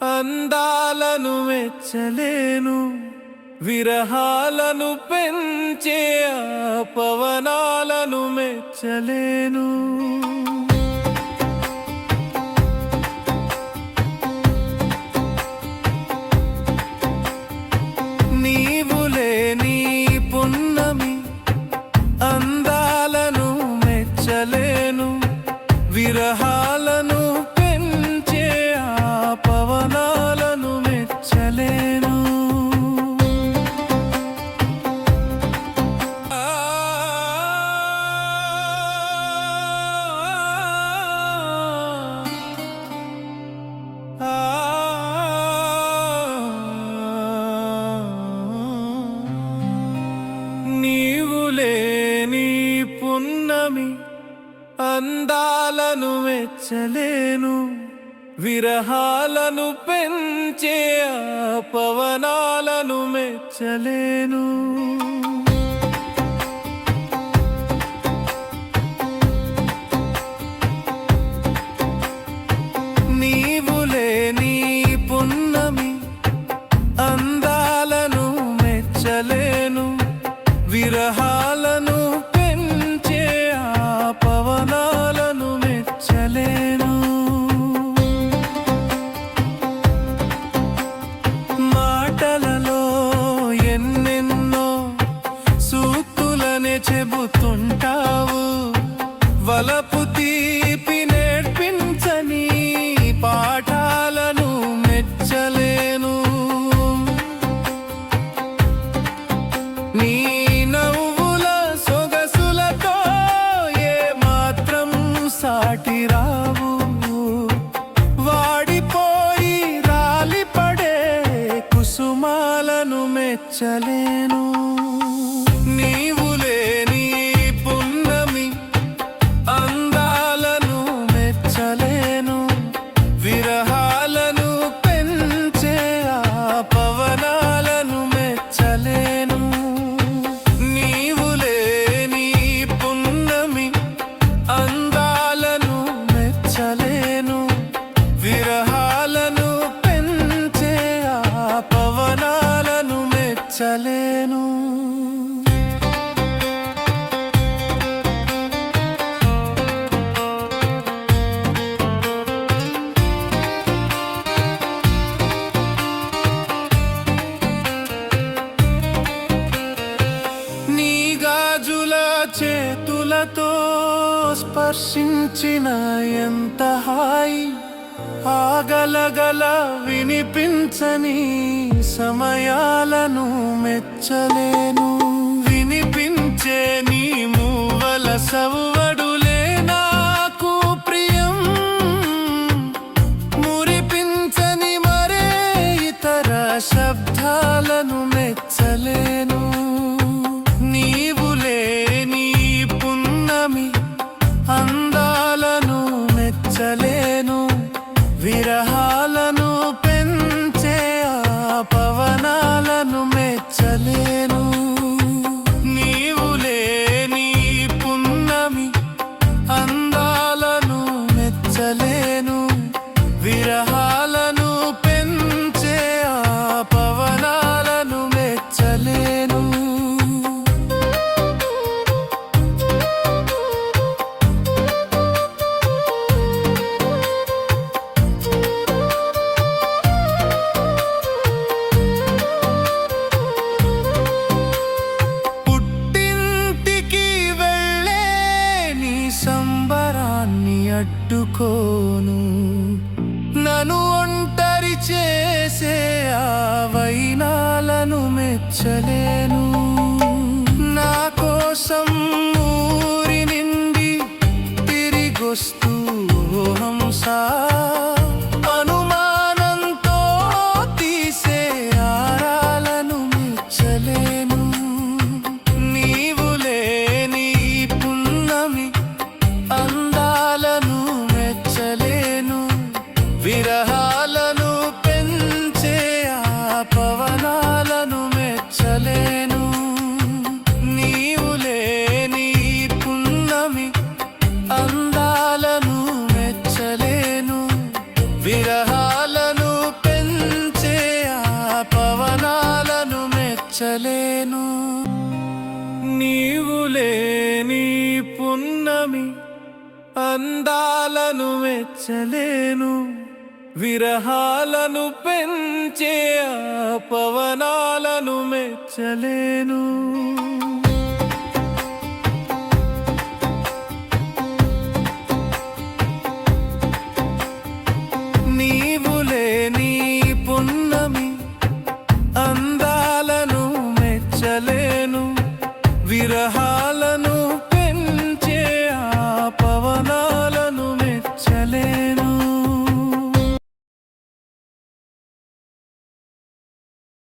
అందాలను మెచ్చలేను విరహాలను పెంచే పవనాలను మెచ్చలేను. విరహాలను పెంచే ఆ పవనాలను మెచ్చలేను. నీవు లేని పున్నమి అందాలను మెచ్చలేను విరహాలను పెంచే పవనాలను మెచ్చలేను. భరించలేను చేతులతో స్పర్శించిన ఎంత హాయి ఆగలగల వినిపించని సమయాలను మెచ్చలేను. వినిపించే ముట్టుకోను నను ఒంటరి చేసే ఆ వైనాలను మెచ్చలేను. నా కోసం ఊరి నిండి తిరిగొస్తూ హంసా మెచ్చలేను నీవు లేని పున్నమి అందాలను మెచ్చలేను. విరహాలను పెంచే పవనాలను మెచ్చలేను. విగ్రహాలను పెంచే ఆ పవనాలను మెచ్చలేను.